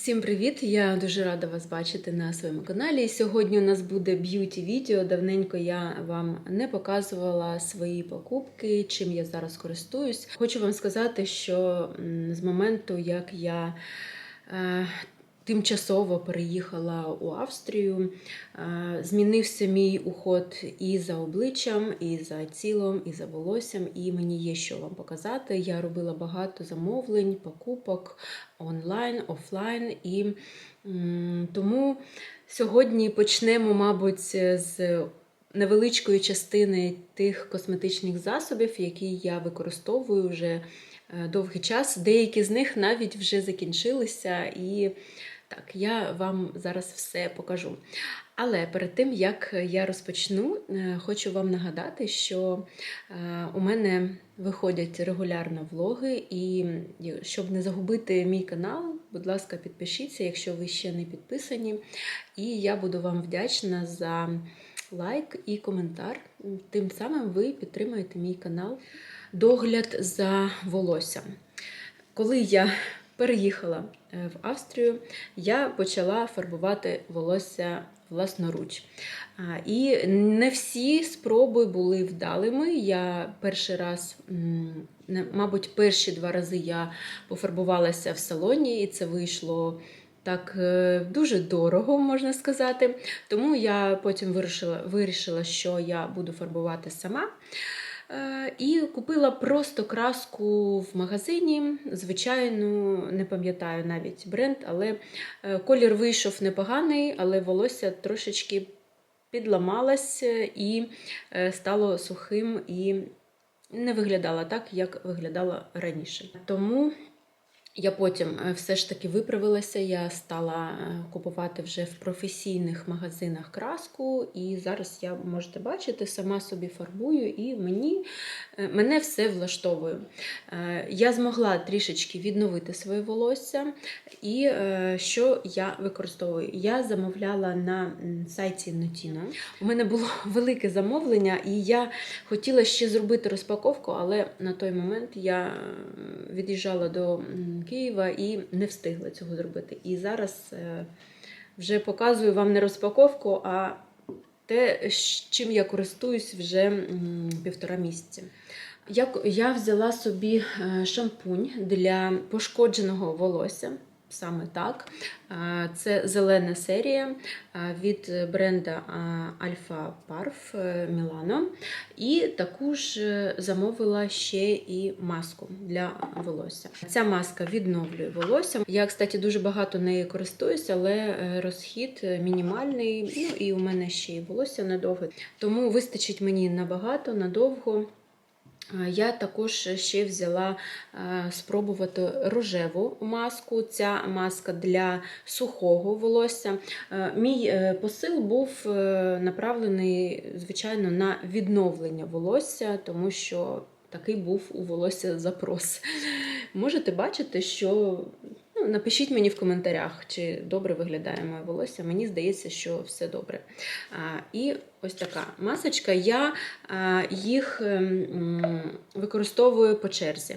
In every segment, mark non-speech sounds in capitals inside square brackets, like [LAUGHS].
Всім привіт! Я дуже рада вас бачити на своєму каналі. Сьогодні у нас буде б'юті відео. Давненько я вам не показувала свої покупки, чим я зараз користуюсь. Хочу вам сказати, що з моменту, як я е, тимчасово переїхала у Австрію, е, змінився мій уход і за обличчям, і за тілом, і за волоссям, і мені є що вам показати. Я робила багато замовлень, покупок онлайн, офлайн. І тому сьогодні почнемо, мабуть, з невеличкої частини тих косметичних засобів, які я використовую вже е, довгий час. Деякі з них навіть вже закінчилися, і так, я вам зараз все покажу. Але перед тим, як я розпочну, е, хочу вам нагадати, що е, у мене виходять регулярно влоги, і щоб не загубити мій канал, будь ласка, підпишіться, якщо ви ще не підписані. І я буду вам вдячна за лайк і коментар. Тим самим ви підтримуєте мій канал. Догляд за волоссям. Коли я переїхала е, в Австрію, я почала фарбувати волосся власноруч. І не всі спроби були вдалими. Я перший раз, мабуть, перші два рази я пофарбувалася в салоні, і це вийшло. Так е, дуже дорого, можна сказати. Тому я потім вирішила, вирішила, що я буду фарбувати сама. Е, І купила просто краску в магазині. Звичайно, не пам'ятаю навіть бренд, але е, колір вийшов непоганий, але волосся трошечки підламалось і е, стало сухим і не виглядало так, як виглядало раніше. Тому я потім е, все ж таки виправилася. Я стала е, купувати вже в професійних магазинах краску, і зараз я можете бачити, сама собі фарбую, і мені е, мене все влаштовує. Я змогла трішечки відновити своє волосся, і що я використовую? Я замовляла на сайті Notino. У мене було [LAUGHS] велике замовлення, і я хотіла ще зробити розпаковку, але на той момент я від'їжджала до Києва і не встигла цього зробити. І зараз е, вже показую вам не розпаковку, а те, чим я користуюсь вже півтора місяці. Я, взяла собі е, шампунь для пошкодженого волосся. Саме так. Це зелена серія від бренда Alpha Parf е, Milano. І також е, замовила ще і маску для волосся. Ця маска відновлює волосся. Я, кстати, дуже багато нею користуюся, але е, розхід мінімальний. Ну і у мене ще й волосся недовге. Тому вистачить мені набагато, надовго. Я також ще взяла спробувати рожеву маску. Ця маска для сухого волосся. Мій е, посил був е, направлений, звичайно, на відновлення волосся, тому що такий був у волосся запрос. Можете бачити, що ну, напишіть мені в коментарях, чи добре виглядає моє волосся. Мені здається, що все добре. А, І ось така масочка. Я а, їх ем, використовую по черзі.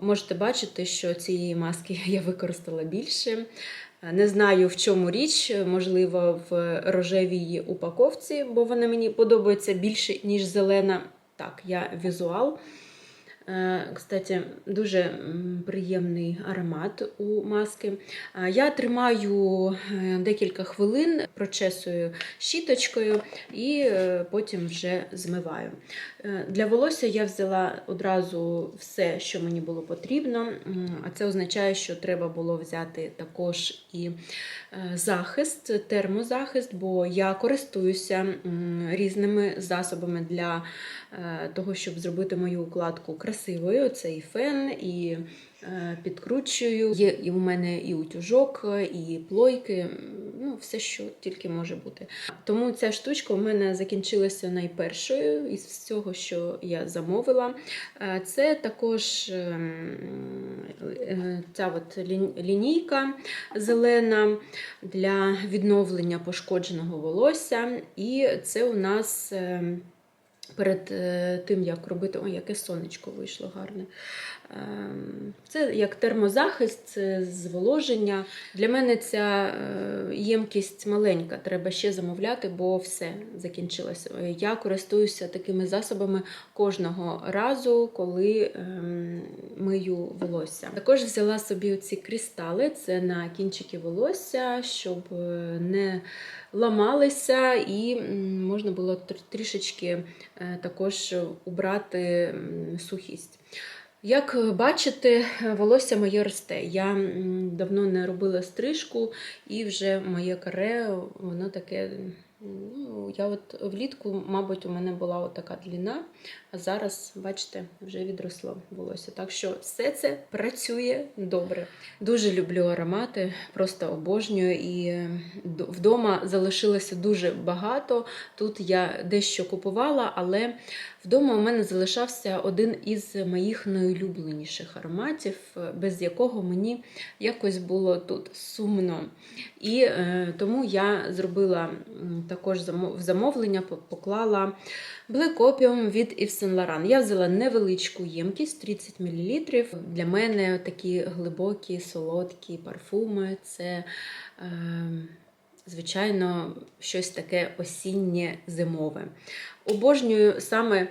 Можете бачити, що цієї маски [LAUGHS] я використала більше. Не знаю, в чому річ, можливо, в рожевій упаковці, бо вона мені подобається більше, ніж зелена. Так, я візуал. Е, Кстати, дуже приємний аромат у маски. Я тримаю е, декілька хвилин, прочесую щіточкою і е, потім вже змиваю. Для волосся я взяла одразу все, що мені було потрібно, а це означає, що треба було взяти також і захист, термозахист, бо я користуюся різними засобами для того, щоб зробити мою укладку красивою. Це і фен, і е, підкручую. Є і у мене і утюжок, і плойки, ну все, що тільки може бути. Тому ця штучка у мене закінчилася найпершою із всього, що я замовила. Е, Це також ем, е, ця от лінійка зелена для відновлення пошкодженого волосся. І це у нас. ем, Перед е, тим, як робити, ой, яке сонечко вийшло гарне. Ем, Це як термозахист, це зволоження. Для мене ця е, ємкість маленька, треба ще замовляти, бо все закінчилося. Я користуюся такими засобами кожного разу, коли ем, мию волосся. Також взяла собі ці кристали, це на кінчики волосся, щоб е, не ламалися і можна було трішечки е, також убрати сухість. Як бачите, волосся моє росте. Я давно не робила стрижку, і вже моє каре, воно таке. Ну, я от влітку, мабуть, у мене була така длина, а зараз, бачите, вже відросло волосся. Так що все це працює добре. Дуже люблю аромати, просто обожнюю. І вдома залишилося дуже багато. Тут я дещо купувала, але вдома у мене залишався один із моїх найулюбленіших ароматів, е, без якого мені якось було тут сумно. І е, тому я зробила також в замовлення, поклала Black від Yves Saint. Я взяла невеличку ємкість 30 мл. Для мене такі глибокі, солодкі парфуми це. Е, Звичайно, щось таке осіннє зимове. Обожнюю саме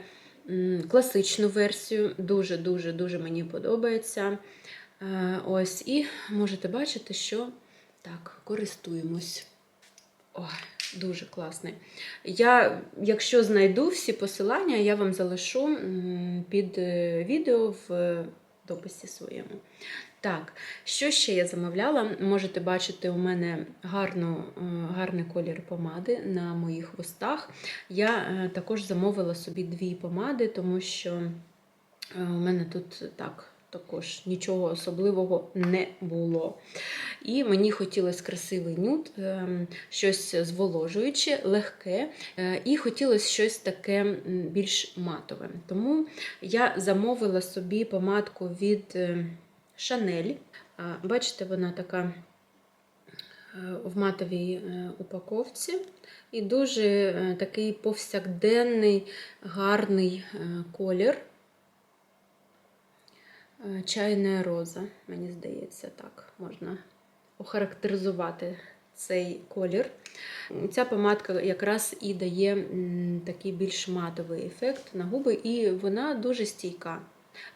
класичну версію. Дуже-дуже дуже мені подобається. Е, Ось, і можете бачити, що так, користуємось. Ой, дуже класний. Я, якщо знайду всі посилання, я вам залишу під е, відео в е, дописі своєму. Так, що ще я замовляла? Можете бачити у мене гарну, е, гарний колір помади на моїх вустах. Я також замовила собі дві помади, тому що у мене тут так. Також нічого особливого не було. І мені хотілося красивий нюд, ем, щось зволожуюче, легке, е, і хотілося щось таке більш матове. Тому я замовила собі помадку від е, Chanel. А, Бачите, вона така е, в матовій е, упаковці. І дуже е, такий повсякденний, гарний е, колір. Е, Чайна роза, мені здається, так можна охарактеризувати цей колір. Ця помадка якраз і дає такий більш матовий ефект на губи, і вона дуже стійка.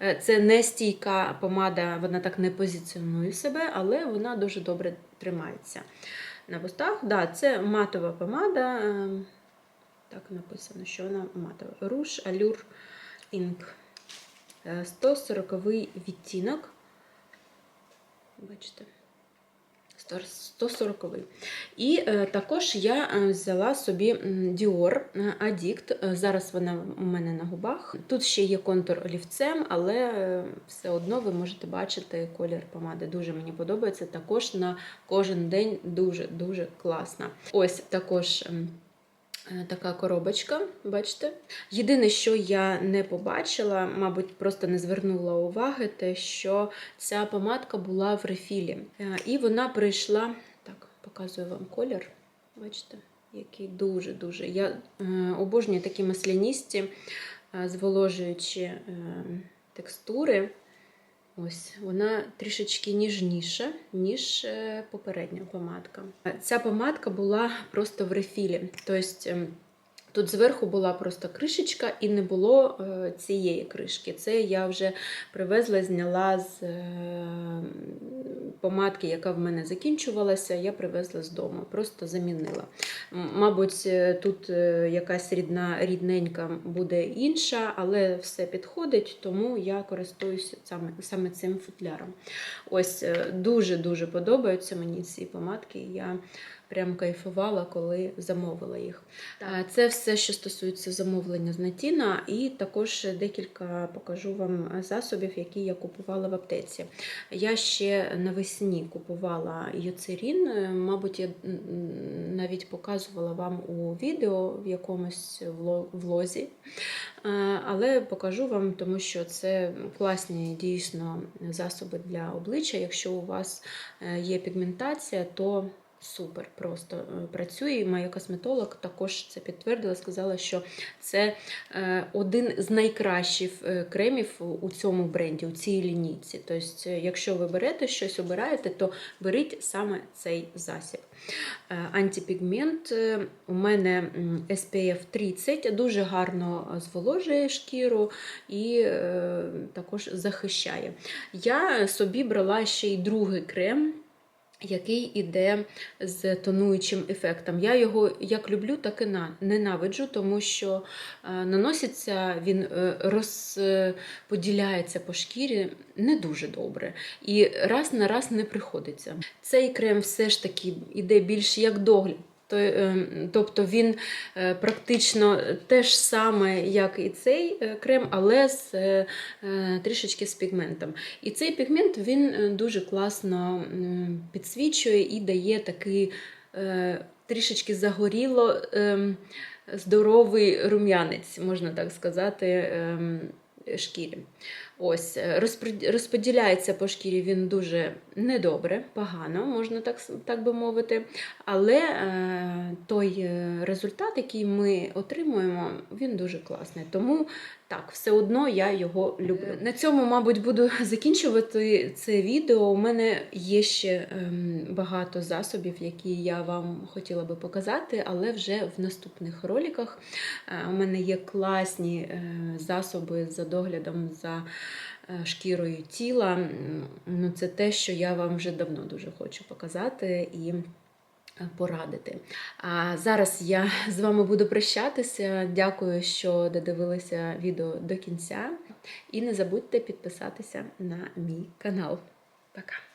Е, Це не стійка помада, вона так не позиціонує себе, але вона дуже добре тримається на вустах. Да, це матова помада. е, Так написано, що вона матова. Руш Allure Ink. Е, 140 відтінок. Бачите? 140. І е, також я е, взяла собі Dior е, Addict. Зараз вона у мене на губах. Тут ще є контур олівцем, але все одно ви можете бачити колір помади. Дуже мені подобається. Також на кожен день дуже-дуже класна. Ось також. Е, Така коробочка, бачите? Єдине, що я не побачила, мабуть, просто не звернула уваги, те, що ця помадка була в рефілі. Е, І вона прийшла, так, показую вам колір. Бачите, який дуже-дуже. Я е, обожнюю такі масляністі, зволожуючі текстури. Ось вона трішечки ніжніша, ніж е, попередня помадка. Ця помадка була просто в рефілі. Тобто ем, тут зверху була просто кришечка і не було е, цієї кришки. Це я вже привезла, зняла з е, помадки, яка в мене закінчувалася, я привезла з дому, просто замінила. Мабуть, е, тут якась рідна, рідненька буде інша, але все підходить, тому я користуюся саме, саме цим футляром. Ось дуже-дуже подобаються мені ці помадки. Я прям кайфувала, коли замовила їх. Та Це все, що стосується замовлення з Натіна, і також декілька покажу вам засобів, які я купувала в аптеці. Я ще навесні купувала Юцерін, е, мабуть, я навіть показувала вам у відео в якомусь влозі. Е, Але покажу вам, тому що це класні дійсно засоби для обличчя. Якщо у вас е, є пігментація, то Супер, просто е, працює. І моя косметолог також це підтвердила, сказала, що це е, один з найкращих е, кремів у цьому бренді, у цій лінійці. Тобто, якщо ви берете щось, обираєте, то беріть саме цей засіб. Антипігмент е, у мене SPF 30 дуже гарно зволожує шкіру і також захищає. Я собі брала ще й другий крем. Який іде з тонуючим ефектом. Я його як люблю, так і на- ненавиджу, тому що е, наноситься він е, розподіляється по шкірі не дуже добре. І раз на раз не приходиться. Цей крем все ж таки іде більш як догляд. Е, Тобто він е, практично те ж саме, як і цей е, крем, але з трішечки з пігментом. І цей пігмент він дуже класно підсвічує і дає такий трішечки загоріло здоровий рум'янець, можна так сказати, шкірі. Ось, розподіляється по шкірі він дуже недобре, погано, можна так, так би мовити. Але е, той е, результат, який ми отримуємо, він дуже класний. Тому так, все одно я його люблю. На цьому, мабуть, буду [LAUGHS] закінчувати це відео. У мене є ще ем, багато засобів, які я вам хотіла би показати, але вже в наступних роликах. Е, У мене є класні е, засоби за доглядом за е, шкірою тіла. Ну, це те, що я вам вже давно дуже хочу показати і е, порадити. А зараз я [LAUGHS] з вами буду прощатися. Дякую, що додивилися відео до кінця. І не забудьте підписатися на мій канал. Пока!